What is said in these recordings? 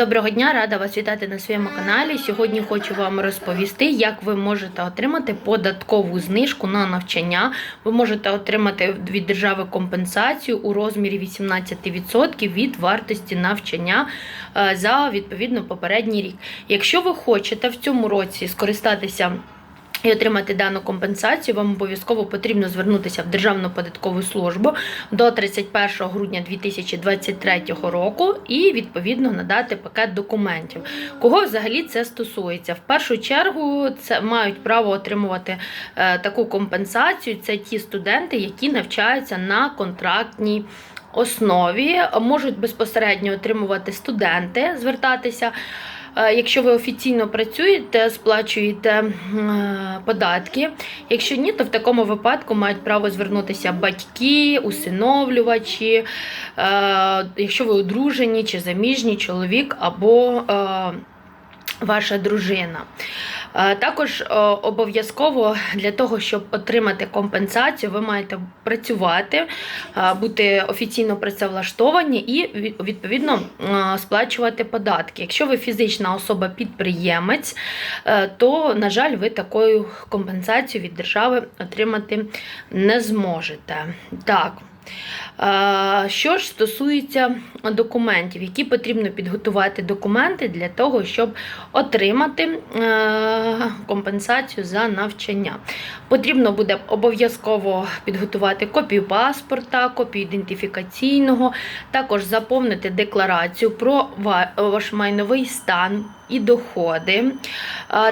Доброго дня, рада вас вітати на своєму каналі. Сьогодні хочу вам розповісти, як ви можете отримати податкову знижку на навчання. Ви можете отримати від держави компенсацію у розмірі 18% від вартості навчання е, за відповідно попередній рік. Якщо ви хочете в цьому році скористатися і отримати дану компенсацію, вам обов'язково потрібно звернутися в Державну податкову службу до 31 грудня 2023 року і відповідно надати пакет документів. Кого взагалі це стосується? В першу чергу це мають право отримувати е, таку компенсацію. Це ті студенти, які навчаються на контрактній. Основі можуть безпосередньо отримувати студенти, звертатися. Е, Якщо ви офіційно працюєте, сплачуєте е, податки. Якщо ні, то в такому випадку мають право звернутися батьки, усиновлювачі, е, якщо ви одружені чи заміжні чоловік або ваша дружина. Е, Також е, обов'язково для того, щоб отримати компенсацію, ви маєте працювати, е, бути офіційно працевлаштовані і відповідно сплачувати податки. Якщо ви фізична особа-підприємець, то, на жаль, ви такою компенсацію від держави отримати не зможете. Так. Е, Що ж стосується документів, які потрібно підготувати документи для того, щоб отримати е, компенсацію за навчання. Потрібно буде обов'язково підготувати копію паспорта, копію ідентифікаційного, також заповнити декларацію про ваш майновий стан і доходи.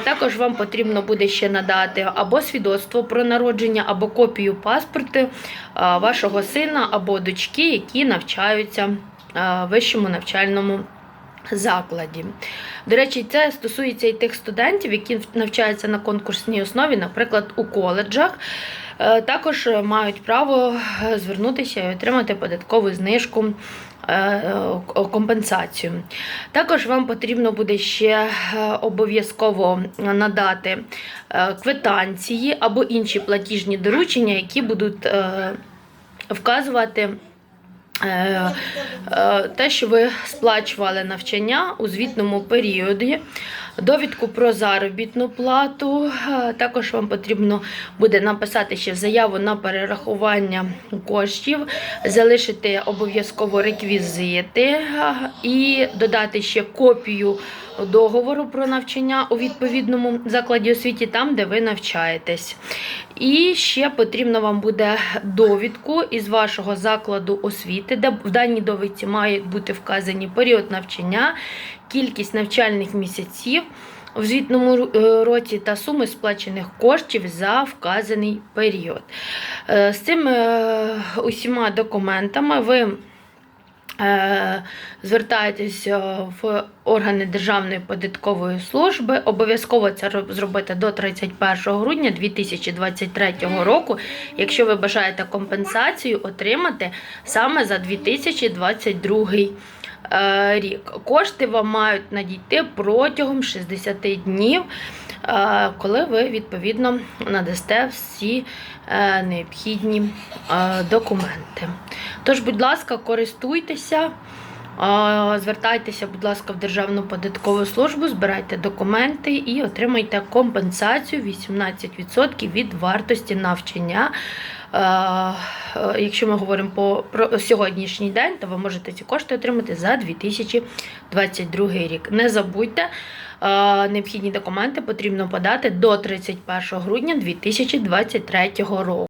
Також вам потрібно буде ще надати або свідоцтво про народження, або копію паспорту вашого сина або дочки, які навчаються в вищому навчальному закладі. До речі, це стосується і тих студентів, які навчаються на конкурсній основі, наприклад, у коледжах. Е, Також мають право е, звернутися і отримати податкову знижку е, компенсацію. Також вам потрібно буде ще обов'язково надати квитанції або інші платіжні доручення, які будуть вказувати. Е, е, Те, що ви сплачували навчання у звітному періоді, довідку про заробітну плату. Е, Також вам потрібно буде написати ще заяву на перерахування коштів, залишити обов'язково реквізити е, і додати ще копію договору про навчання у відповідному закладі освіті, там, де ви навчаєтесь. І ще потрібно вам буде довідку із вашого закладу освіти, де в даній довідці мають бути вказані період навчання, кількість навчальних місяців в звітному е, році та суми сплачених коштів за вказаний період. Е, З цими усіма документами ви е, звертаєтесь е, в органи Державної податкової служби. Обов'язково це зробити до 31 грудня 2023 року, якщо ви бажаєте компенсацію отримати саме за 2022 е, рік. Кошти вам мають надійти протягом 60 днів, е, коли ви відповідно надасте всі е, необхідні е, документи. Тож, будь ласка, користуйтеся. Звертайтеся, будь ласка, в Державну податкову службу, збирайте документи і отримайте компенсацію 18% від вартості навчання. Е, е, Якщо ми говоримо по, про сьогоднішній день, то ви можете ці кошти отримати за 2022 рік. Не забудьте, е, необхідні документи потрібно подати до 31 грудня 2023 року.